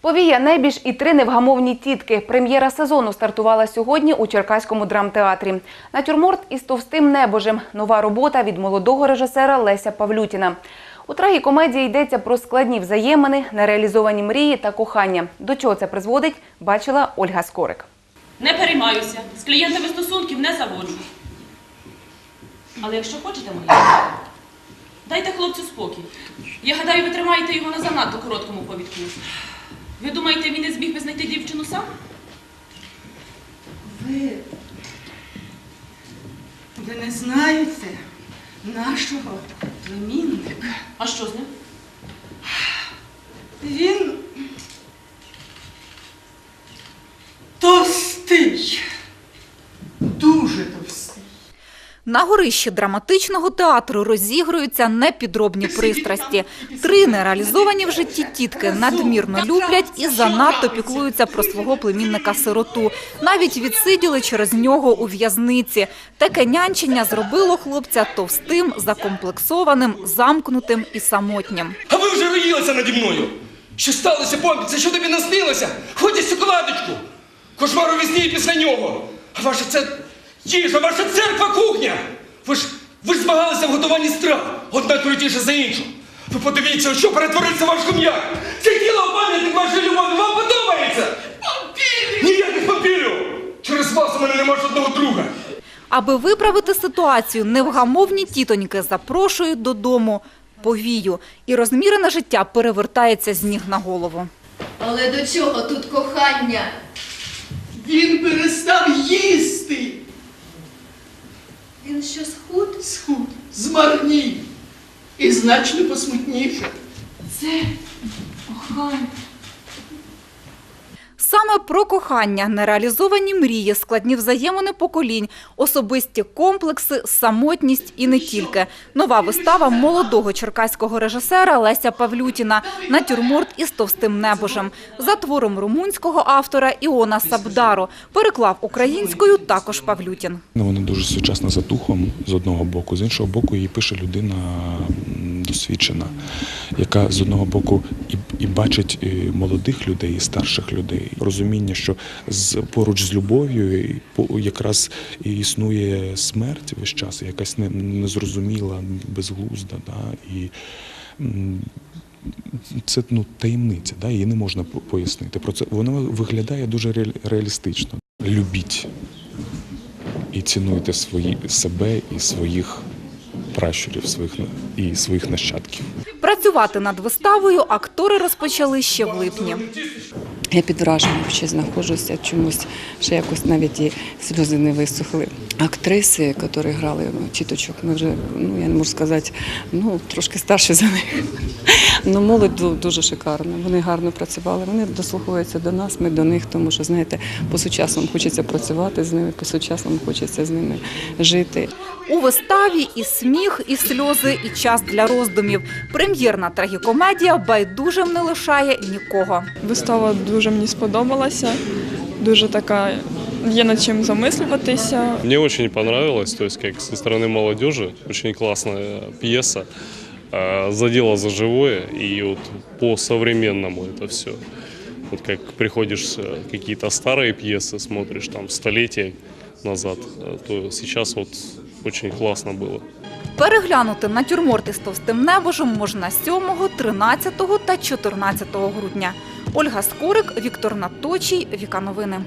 Повія небіж і три невгамовні тітки. Прем'єра сезону стартувала сьогодні у Черкаському драмтеатрі. Натюрморт із товстим небожем. Нова робота від молодого режисера Леся Павлютіна. У трагікомедії йдеться про складні взаємини, нереалізовані мрії та кохання. До чого це призводить, бачила Ольга Скорик. Не переймаюся, з клієнтами стосунків не заводжу. Але якщо хочете, мої, дайте хлопцю спокій. Я гадаю, ви тримаєте його на занадто короткому повідку. Ви думаєте, він не зміг би знайти дівчину сам? Ви, ви не знаєте нашого племінника. А що з ним? Він На горищі драматичного театру розігруються непідробні пристрасті. Три нереалізовані в житті тітки надмірно люблять і занадто піклуються про свого племінника-сироту. Навіть відсиділи через нього у в'язниці. Таке нянчення зробило хлопця товстим, закомплексованим, замкнутим і самотнім. А ви вже роїлися наді мною. Що сталося, Помпі? Це що тобі наснилося? Ходять шоколадочку. Кошмар у вісні після нього. А ваша це їжа, ваша церква кухня. Ви ж ви ж змагалися в готуванні страв. Одна крутіша за іншу. Ви подивіться, що перетворився ваш хом'як. Це тіло пам'ятник вашої любові. Вам подобається? Вампірів! Ніяких вампірів! Через вас у мене нема жодного друга. Аби виправити ситуацію, невгамовні тітоньки запрошують додому повію, і розмірене життя перевертається з ніг на голову. Але до чого тут кохання? Він перестав їсти. Він що схуд? Схуд, змарнів і значно посмутніше. Це кохання. Саме про кохання, нереалізовані мрії, складні взаємини поколінь, особисті комплекси, самотність і не тільки. Нова вистава молодого черкаського режисера Леся Павлютіна «Натюрморт із товстим небожем» за твором румунського автора Іона Сабдаро. Переклав українською також Павлютін. Ну, Вона дуже сучасна за духом з одного боку, з іншого боку, її пише людина досвідчена, яка з одного боку і, і бачить і молодих людей, і старших людей. Розуміння, що з поруч з любов'ю якраз і існує смерть весь час, якась не- незрозуміла, безглузда. Да? І, це ну, таємниця, да? її не можна пояснити. Про це воно виглядає дуже реалістично. Любіть і цінуйте свої себе і своїх пращурів, своїх і своїх нащадків. Працювати над виставою актори розпочали ще в липні. Я під враженням ще знаходжуся чомусь, ще якось навіть і сльози не висохли. Актриси, які грали тіточок, ми вже, ну я не можу сказати, ну трошки старші за них. Ну, молодь дуже шикарна. Вони гарно працювали. Вони дослухаються до нас, ми до них, тому що знаєте, по-сучасному хочеться працювати з ними, по-сучасному хочеться з ними жити. У виставі і сміх, і сльози, і час для роздумів. Прем'єрна трагікомедія байдужим не лишає нікого. Вистава дуже мені сподобалася, дуже така є над чим замислюватися. Мне очень понравилось, то есть как со стороны молодежи, очень классная пьеса, э, задела за живое и вот по-современному это все. Вот как приходишь э, какие-то старые пьесы, смотришь там столетия назад, э, то сейчас вот очень классно было. Переглянути натюрморти з товстим небожем можна 7, 13 та 14 грудня. Ольга Скорик, Віктор Наточій, Віка Новини.